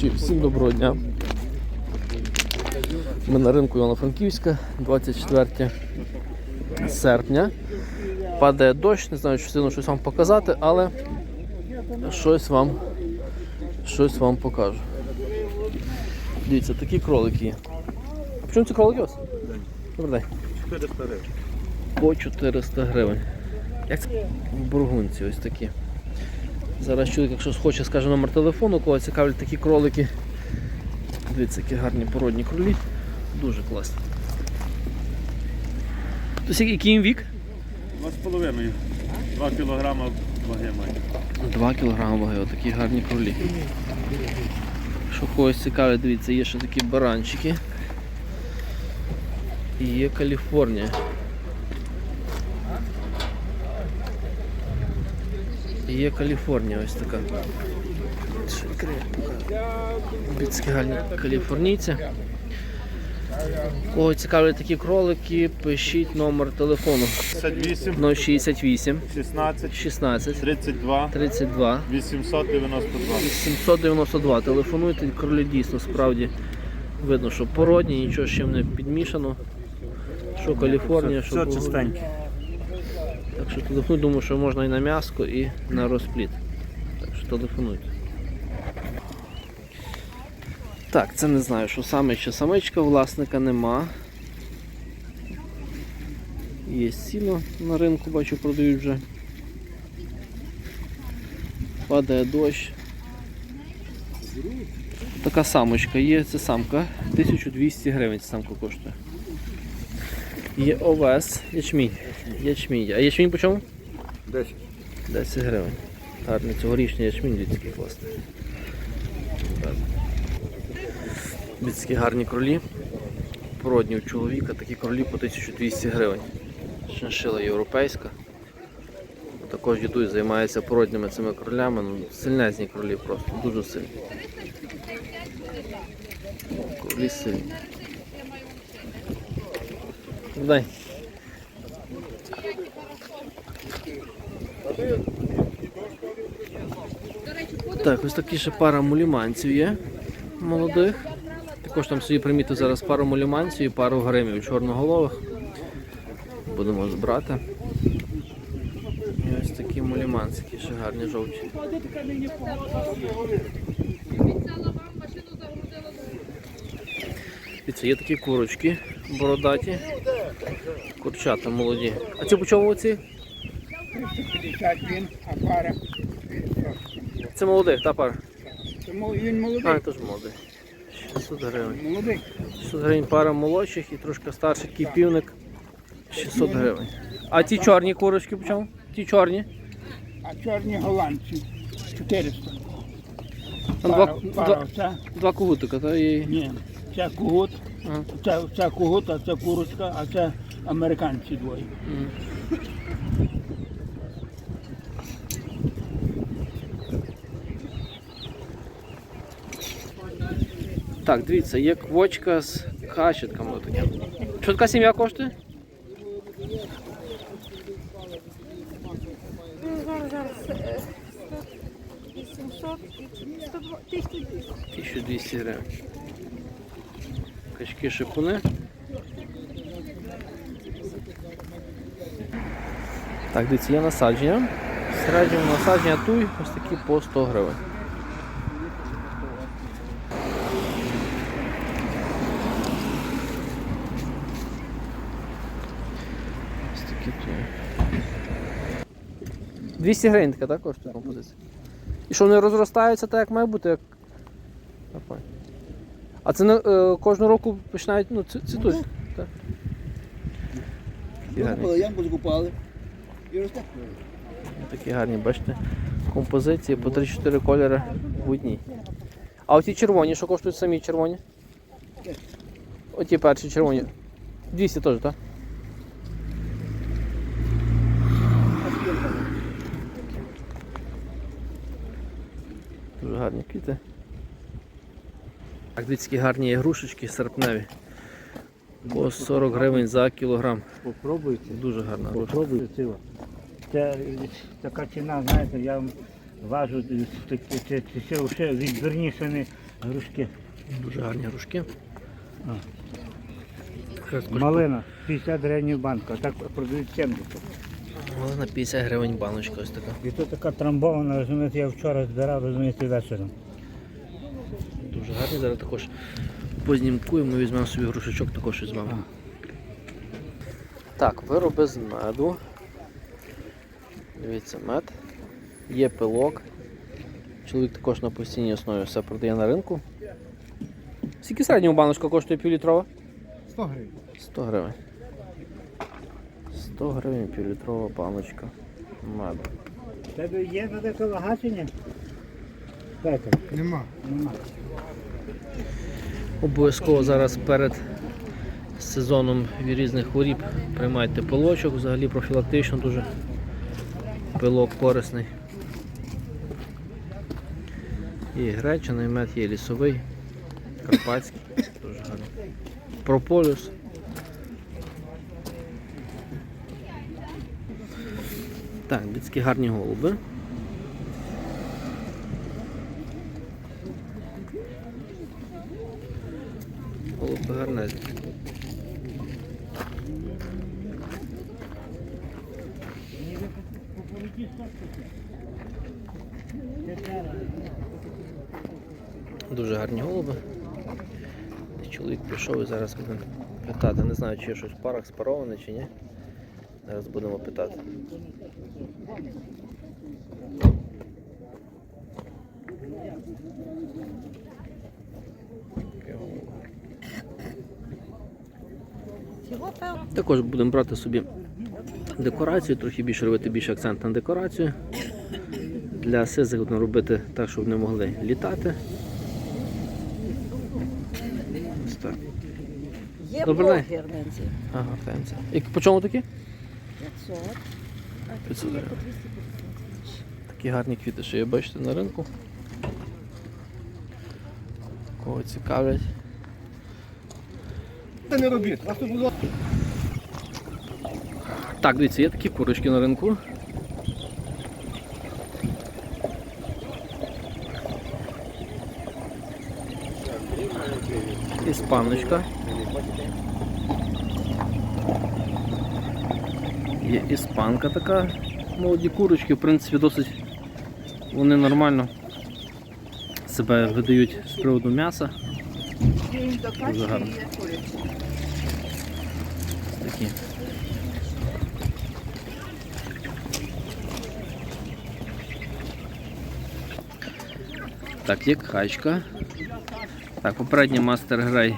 Чи- Всім доброго дня. Ми на ринку Івано-Франківська, 24 серпня. Падає дощ, не знаю, чи сильно щось вам показати, але щось вам, щось вам покажу. Дивіться, такі кролики є. А в чому ці кролики у вас? Добрий день. 400 гривень. По 400 гривень. Як це? В бургунці ось такі. Зараз чоловік, якщо хоче, скаже номер телефону, кого цікавлять такі кролики. Дивіться, які гарні породні кролі. Дуже класні. Тобто який їм вік? Два з половиною. 2 кілограма ваги має. 2 кг ваги, отакі гарні кролі. Що когось цікавить, дивіться, є ще такі баранчики. І є Каліфорнія. І є Каліфорнія ось така. Гарні каліфорнійці. Кого цікавлять такі кролики, пишіть номер телефону 58, 068 16, 16 32, 32 892. 792. Телефонуйте, кролі дійсно справді видно, що породні, нічого з чим не підмішано. Що Каліфорнія, що Все чистеньке. Що телефонуй, думаю, що можна і на м'яско, і на розпліт. Так що телефонуйте. Так, це не знаю, що саме чи самичка, власника нема. Є сіно на ринку, бачу, продають вже. Падає дощ. Така самочка є, це самка. 1200 гривень ця самка коштує. Є овес, ячмінь. Ячмінь. А ячмінь по чому? 10. 10 гривень. Гарний цьогорічний ячмінь, який класний. Такі гарні кролі. Породні у чоловіка, такі кролі по 1200 гривень. Шиншила європейська. Також дідусь займається породніми цими кролями. Ну, сильнезні кролі просто, дуже сильні. Кролі сильні. Дай. Так, ось такі ще пара муліманців є молодих. Також там собі примітив зараз пару муліманців і пару гримів чорноголових. Будемо збирати. І ось такі муліманці, які ще гарні жовті. Дивіться, є такі курочки бородаті. Курчата молоді. А ці по чому оці? 50 він, а пара. Це молодих, та пара? Тому він молодий. А, теж молодий. 600 гривень. Молодий. 600 гривень пара молодших і трошки старший такий півник 600 гривень. А ті чорні курочки по чому? Ті чорні? А чорні голландці 400. Там Пара, два, пара два, два кугутика, та і. ні, це кугут, Ага. це, це кугут, а це курочка, а це американці двоє. Так, дивіться, є квочка з качетками таке. Що така сім'я коштує? Зараз, зараз. е, 800 і 102, 1200. 1200 гривень. Качки шипуни. Так, дивіться, є насадження. В середньому насадження туй ось такі по 100 гривень. Ось такі туї. 200 гривень така, так, коштує композиція? І що вони розростаються так, як має бути, як А це не, е, кожного року починають ну, цвітуть? Так. Такі гарні, Закупали, ямку закупали. Такі гарні, бачите, композиції по 3-4 кольори в одній. А оці червоні, що коштують самі червоні? Оті перші червоні. 200 теж, так? Дуже гарні квіти. Так, дивіться, які гарні ігрушечки серпневі. По 40 гривень за кілограм. Попробуйте. Дуже гарна. Попробуйте. Це така ціна, знаєте, я вам Важу такі, це, це, це вже відбірнішені грушки. Дуже гарні грушки. А. Малина 50 гривень банка, так продають 70. Малина 50 гривень баночка ось така. І тут така трамбована, розумієте, я вчора збирав, розумієте, вечором. Дуже гарні. Зараз також познімкуємо, візьмемо собі грушечок, також візьмемо. Так, вироби з меду. Дивіться, мед. Є пилок. Чоловік також на постійній основі все продає на ринку. Скільки середнього баночка коштує півлітрова? 100 гривень. 100 гривень. 100 гривень півлітрова баночка меду. Тебе є на таке вагачення? Петр, Нема. нема. Обов'язково зараз перед сезоном різних хворіб приймайте пилочок, взагалі профілактично дуже пилок корисний. І гречаний мед, є лісовий, карпатський, дуже гарний. Прополюс. Так, людські гарні голуби. Голуби гарнезні. Дуже гарні голуби. Чоловік пішов і зараз будемо питати. Не знаю, чи є щось в парах спароване чи ні. Зараз будемо питати. Також будемо брати собі декорацію, трохи більше робити більше акцент на декорацію. Для сизих робити так, щоб вони могли літати. Ось так. Є Добрий день. блогер на. Ага, таємця. І по чому такі? 500. 500 Є по 250. Такі гарні квіти, що є, бачите, на ринку. Кого цікавлять. Та не робіть. Вас тут було. Так, дивіться, є такі курочки на ринку. Іспаночка. Є іспанка така. Молоді курочки, в принципі, досить вони нормально себе видають з приводу м'яса. Дуже гарно. Такі. Так, є качка. Так, попередній мастер грей.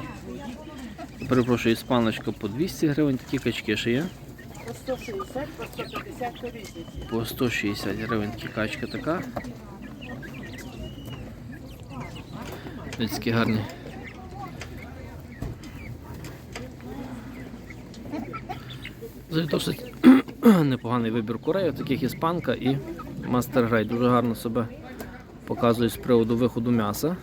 Перепрошую, іспаночка по 200 гривень, такі качки ще є. По 160, по 150 по. По 160 гривень качка така. Такі гарні. Взагалі Досить непоганий вибір курей, таких іспанка і мастер грей. Дуже гарно себе показують з приводу виходу м'яса.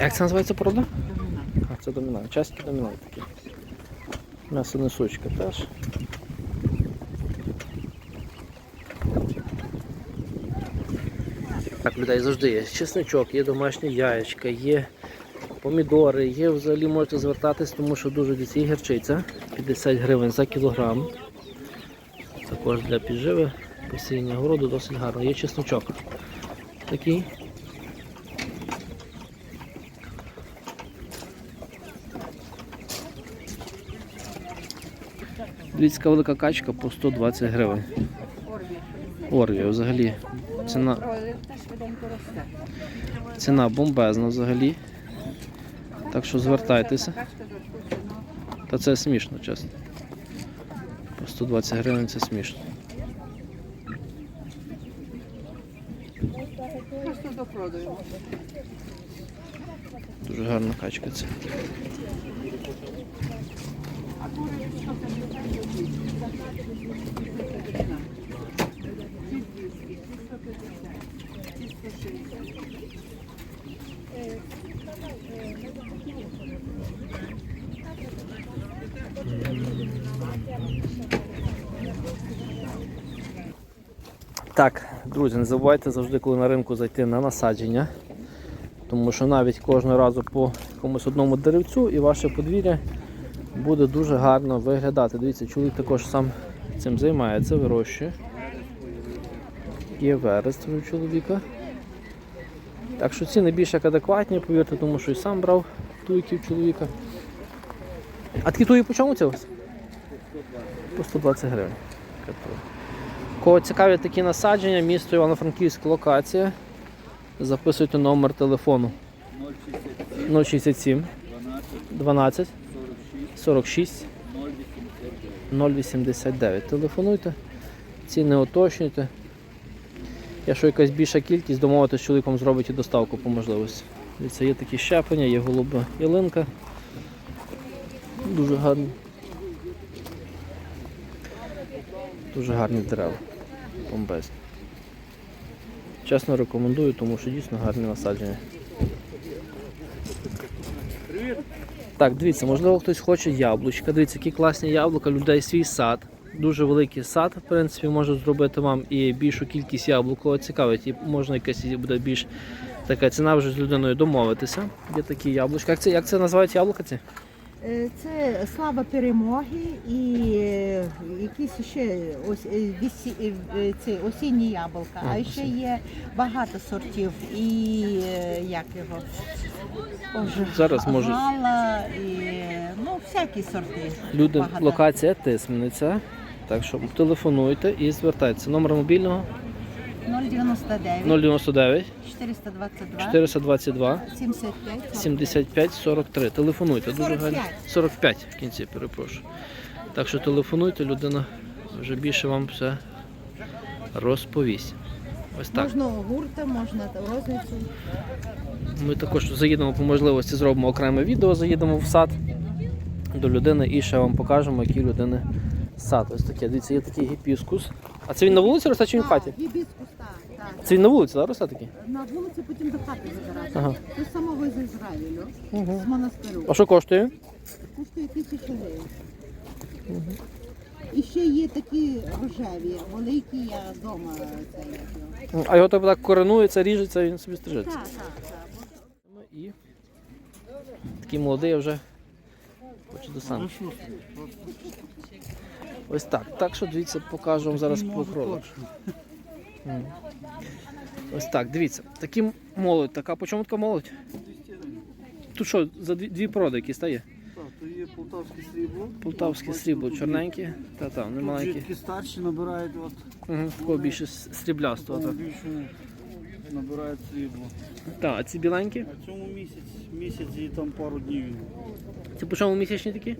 Як це називається порода? А, це домінант. Часті домінант такі. М'ясо несучка теж. Так, людей завжди є чесничок, є домашні яєчка, є помідори, є взагалі можете звертатись, тому що дуже дійсно гірчиця 50 гривень за кілограм. Також для підживи, посіння городу досить гарно. Є чесночок такий. Львівська велика качка по 120 гривень. Орвія взагалі. Ціна, ціна бомбезна взагалі. Так що звертайтеся. Та це смішно, чесно. По 120 гривень це смішно. Дуже гарна качка це. Так, друзі, не забувайте завжди, коли на ринку зайти на насадження. Тому що навіть кожного разу по якомусь одному деревцю і ваше подвір'я буде дуже гарно виглядати. Дивіться, чоловік також сам цим займається, вирощує. Є верес у чоловіка. Так що ціни більш як адекватні, повірте, тому що і сам брав туйків чоловіка. А такі туї по чому вас? По 120 гривень. Кого цікавлять такі насадження, місто Івано-Франківськ, локація. Записуйте номер телефону 067 12 46 089. Телефонуйте, ціни уточнюйте. Якщо якась більша кількість, домовитися з чоловіком зробить доставку по можливості. Дивіться, є такі щеплення, є голуба ялинка. Дуже гарні. Дуже гарні дерева. Бомбезні. Чесно рекомендую, тому що дійсно гарні насадження. Так, дивіться, можливо, хтось хоче яблучка. Дивіться, які класні яблука, людей свій сад. Дуже великий сад, в принципі, може зробити вам і більшу кількість яблук, цікавить, і можна якась буде більш така ціна вже з людиною домовитися. Є такі яблучка. Як це, як це називають яблука ці? Е, Це слава перемоги і е, якісь ще ось е, вісі, ці осінні яблука. А ще є багато сортів і як його Боже, Зараз може- гала і ну всякі сорти. Люди, Багато. локація Тисмениця. Так що телефонуйте і звертайтеся. Номер мобільного 099 099 422 422 75 75 43. Телефонуйте. Дуже 45. гарно. 45 в кінці, перепрошую. Так що телефонуйте, людина вже більше вам все розповість. Ось так. Можна гурта, можна розницю. Ми також заїдемо по можливості, зробимо окреме відео, заїдемо в сад до людини і ще вам покажемо, у людини сад. Ось таке. Дивіться, є такий гіпіскус. А це він на вулиці росте чи він в хаті? Гібіскус, так, так. Це він на вулиці, так, росте такий? На вулиці потім до хати забирати. Ага. Це самого з Ізраїлю, з монастиру. А що коштує? Коштує тисячу гривень. І ще є такі рожеві, великі, я вдома це як його. А його тобто так коренується, ріжеться, він собі стрижеться. Так, так, так. Ну і такий молодий вже хоче до сам. Ось так. Так що дивіться, покажу вам зараз по кролик. Ось так, дивіться. Такі молодь, така по чому така молодь? Тут що, за дві, дві породи які стає? Так, то є полтавське срібло. Полтавське срібло, чорненьке, та там, не Тут маленькі. житки старші набирають, от, Угу, такого більше сріблястого. Так. більше набирають срібло. Так, а ці біленькі? А цьому місяць, місяць і там пару днів. Це по чому місячні такі?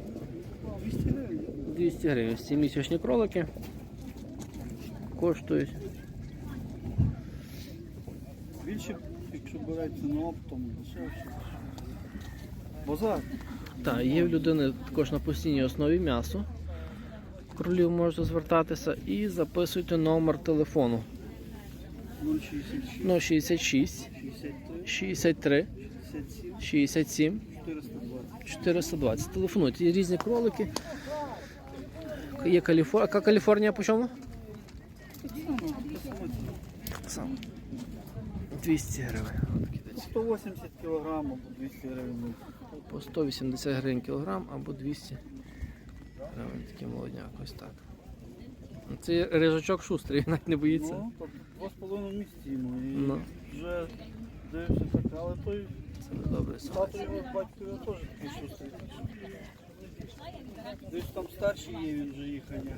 200 гривень. 200 гривень. Ці місячні кролики коштують. Більше, якщо береться на оптом, дешевше. Базар. Так, є в людини також на постійній основі м'ясо. Кролів можете звертатися і записуйте номер телефону 066, 066 63, 63 67, 67 420. 420. Телефонуйте. Є різні кролики. Є Каліфорнія. Яка Каліфорнія по чому? 200 гривень. 180 кг або 200 гривень. По 180 гривень кілограм або 200 гривень такий молодняк, ось так. Це рижачок шустрий, навіть не боїться. Ну, з половиною місяці йому. І Ну. вже дивився так, але той Це не добре. тато його батько його теж такий шустрий. Десь там старший є, він вже їхання.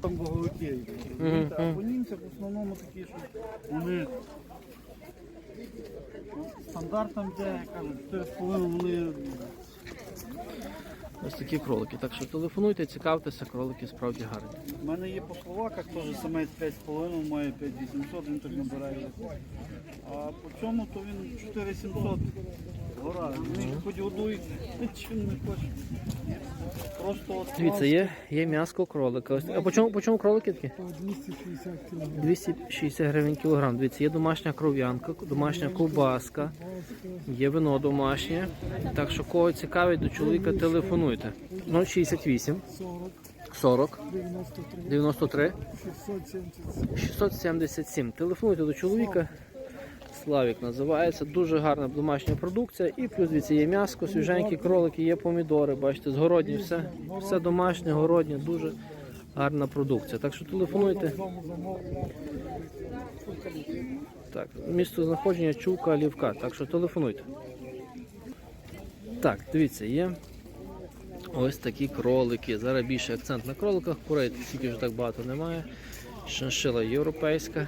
Там боговики. Мгм, А по німцях в основному такі, що вони стандартом де, я кажу, 4,5 вони Ось такі кролики. Так що телефонуйте, цікавтеся, кролики справді гарні. У мене є по словаках теж самець 5,5, має 5800, він так набирає. А по цьому то він 4700. Гора, хоч годують, нічим не хочуть. Просто от Дивіться, є, є м'яско кролика. Ось, а по чому, по чому кролики такі? 260 гривень кілограм. Дивіться, є домашня кров'янка, домашня ковбаска, є вино домашнє. Так що кого цікавить, до чоловіка телефонуйте. 068 40 93 677. Телефонуйте до чоловіка. Славік називається. Дуже гарна домашня продукція. І плюс дивіться, є м'яско, свіженькі кролики, є помідори. Бачите, згородні все. Все домашнє, городнє, дуже гарна продукція. Так що телефонуйте. Так, місто знаходження Чука, Лівка. Так що телефонуйте. Так, дивіться, є ось такі кролики. Зараз більше акцент на кроликах, курей тільки вже так багато немає. Шиншила європейська.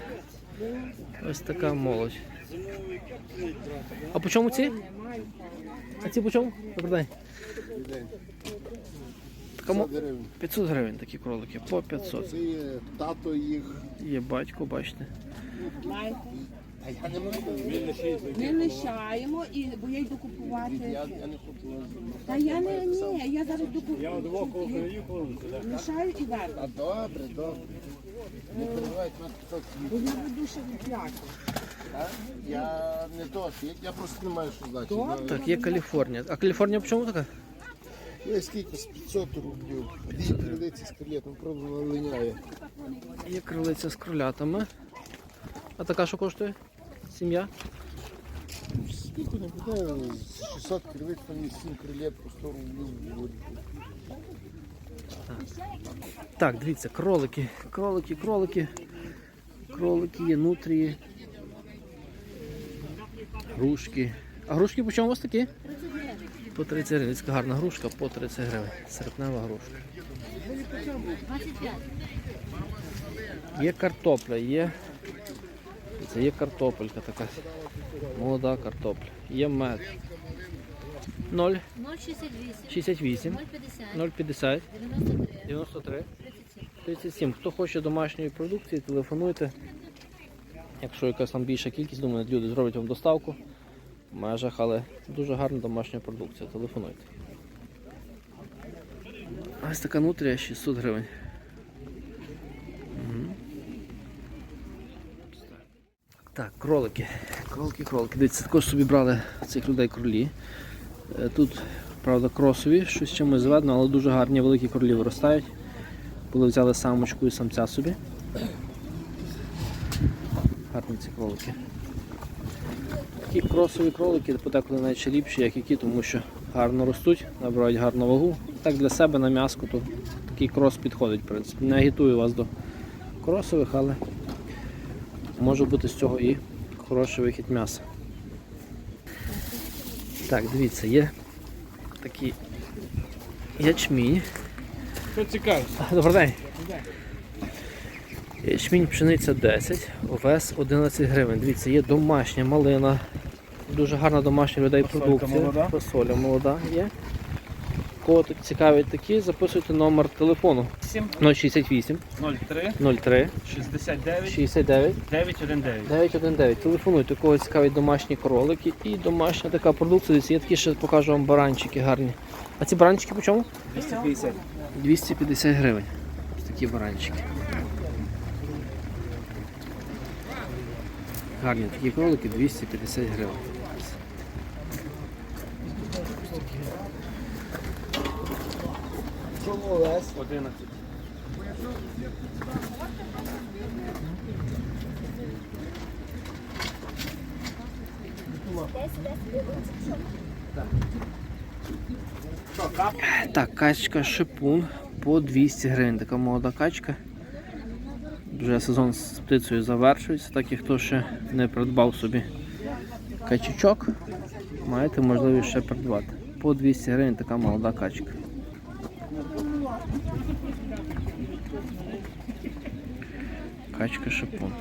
Ось така молодь. А по чому ці? А ці по чому? Добрий день. Така мо- 500 гривень такі кролики, по 500. Це є тато їх. Є батько, бачите. А я не можу. Ми лишаємо, і, бо я йду купувати. Я, я не хочу. Та я не ні, я зараз йду Я от купувати. двох Лишаю і верну. А добре, добре. Не переживайте на 500 Бо я веду ще так? Я не то, я, я просто не маю що значити. Так, є Каліфорнія. А Каліфорнія по чому така? Я скільки з 500 рублів. Дві кредиці з кредитом, правда, вона линяє. Є крилиця з кролятами. А така що коштує? Сім'я? Скільки не буде, 600 кредит, там є 7 крилет по 100 рублів. Так, дивіться, кролики, кролики, кролики. Кролики є, нутрії. Грушки. А грушки по чому у вас такі? По 30 гривень. Така гарна грушка по 30 гривень. Серпнева грушка. Є картопля, є. Це є картопелька така. Молода картопля. Є мед. 0 068, 68 050, 050 93, 93 37. 37. Хто хоче домашньої продукції, телефонуйте. Якщо якась там більша кількість, думаю, люди зроблять вам доставку в межах, але дуже гарна домашня продукція. Телефонуйте. Ось така нутрія 600 гривень. Так, кролики. Кролики, кролики. Дивіться, також собі брали цих людей кролі. Е, Тут, правда, кросові, щось чимось зведено, але дуже гарні великі кролі виростають. Були взяли самочку і самця собі. Гарні ці кролики. Такі кросові кролики подеколи навіть як які, тому що гарно ростуть, набирають гарну вагу. Так для себе на м'яско, то такий крос підходить, в принципі. Не агітую вас до кросових, але може бути з цього і хороший вихід м'яса. Так, дивіться, є такий ячмінь. Що цікаво? Добрий день. Ячмінь пшениця 10, овес 11 гривень. Дивіться, є домашня малина. Дуже гарна домашня людей продукція. молода? Фасоля молода є. Кого тут цікавить такі, записуйте номер телефону 068 03 03 69 69 919. 919. Телефонуйте, кого цікавить домашні кролики і домашня така продукція. Є такі ще покажу вам баранчики гарні. А ці баранчики по чому? 250. 250 гривень. Ось такі баранчики. Гарні такі кролики 250 гривень. Чому лес? 11. Так, качка шипун по 200 гривень. Така молода качка. Вже сезон з птицею завершується, так і хто ще не придбав собі качечок, маєте можливість ще придбати. По 200 гривень така молода качка. Качка шипун.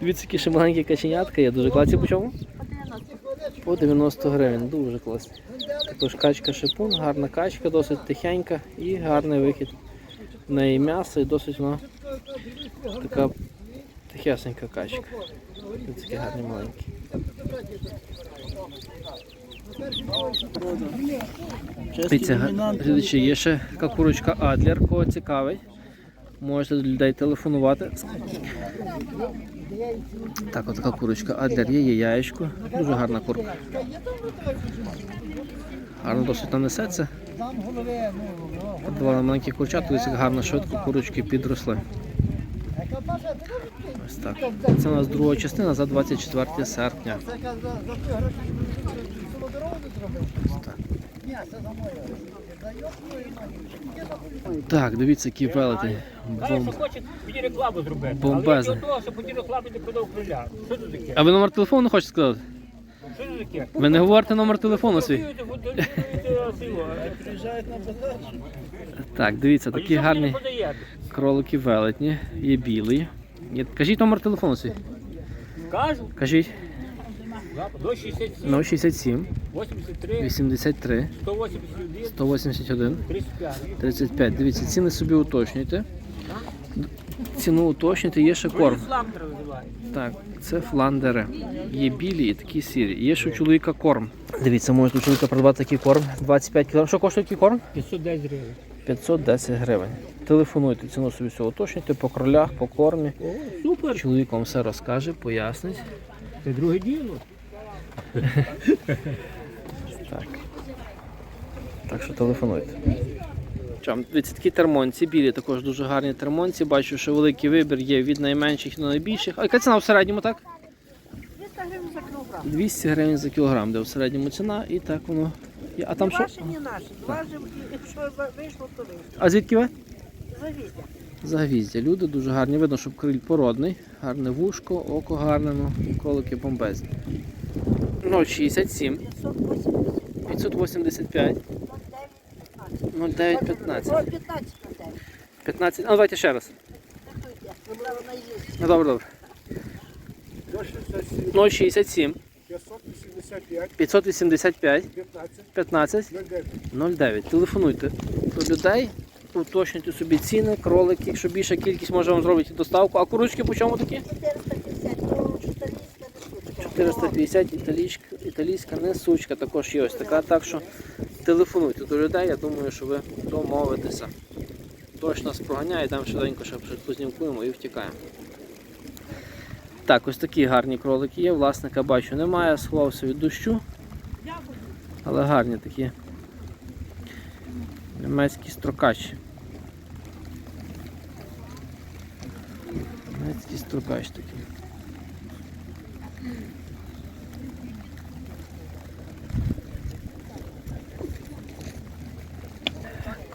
Дивіться, які ще маленькі каченятка є, дуже класні по чому? По 90 гривень, дуже класні. Також качка шипун, гарна качка, досить тихенька і гарний вихід. В неї м'ясо і досить вона така Тихесенька качка. Ось такі гарні маленькі. Дивіться, глядачі, є ще така курочка Адлер, кого цікавить. Можете до людей телефонувати. Так, от така курочка Адлер є, є яєчко. Дуже гарна курка. Гарно досить нанесеться. Подавали маленькі курчата, як гарно швидко курочки підросли. Ось так. Це у нас друга частина за 24 серпня. Так. Дивіться, який велетень. Бом... таке? А ви номер телефону не хочете сказати? Ви не говорите номер телефону свій? Так, дивіться, такі гарні кролики велетні. Є білий. Кажіть номер телефону свій. Кажу, Кажіть. До 67, 067 83, 83 181, 181 35. 35. Дивіться, ціни собі уточнюйте. Ціну уточнюйте, є ще корм. Так, це фландери. Є білі і такі сірі. Є ще у чоловіка корм. Дивіться, можете у чоловіка придбати такий корм 25 кг. Що коштує такий корм? 510 гривень. 510 гривень. Телефонуйте, ціну собі все уточнюйте по кролях, по кормі. О, супер. Чоловік вам все розкаже, пояснить. Це друге діло. Так. Так що телефонуйте. Чом, дивіться, такі термонці, білі також дуже гарні термонці. Бачу, що великий вибір є від найменших до найбільших. А яка ціна в середньому, так? 200 гривень за кілограм. 200 гривень за кілограм, де в середньому ціна, і так воно. А там що? Ваші, не наші. Зважимо, і якщо вийшло, то вийшло. А звідки ви? Завізьте. Загвіздя. Люди дуже гарні. Видно, що криль породний, гарне вушко, око гарне, ну, і кролики бомбезні. 067 585 0915. 15 на 9. 15. А, ну, давайте ще раз. Ну, добре, добре. 067 585, 585 15, 15 09. 09. Телефонуйте до людей, уточнюйте собі ціни, кролики, якщо більша кількість, може вам зробити доставку. А курочки по чому такі? 450. То чотирійська дешевше. 450 італійська, італійська несучка також є ось така. Так що телефонуйте до людей, я думаю, що ви домовитеся. Дощ нас проганяє, там швиденько ще познімкуємо і втікаємо. Так, ось такі гарні кролики є. Власника бачу немає, сховався від дощу. Але гарні такі. Німецький строкач. Німецький строкач такий.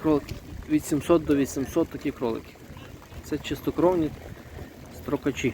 Кролики від 700 до 800 такі кролики. Це чистокровні строкачі.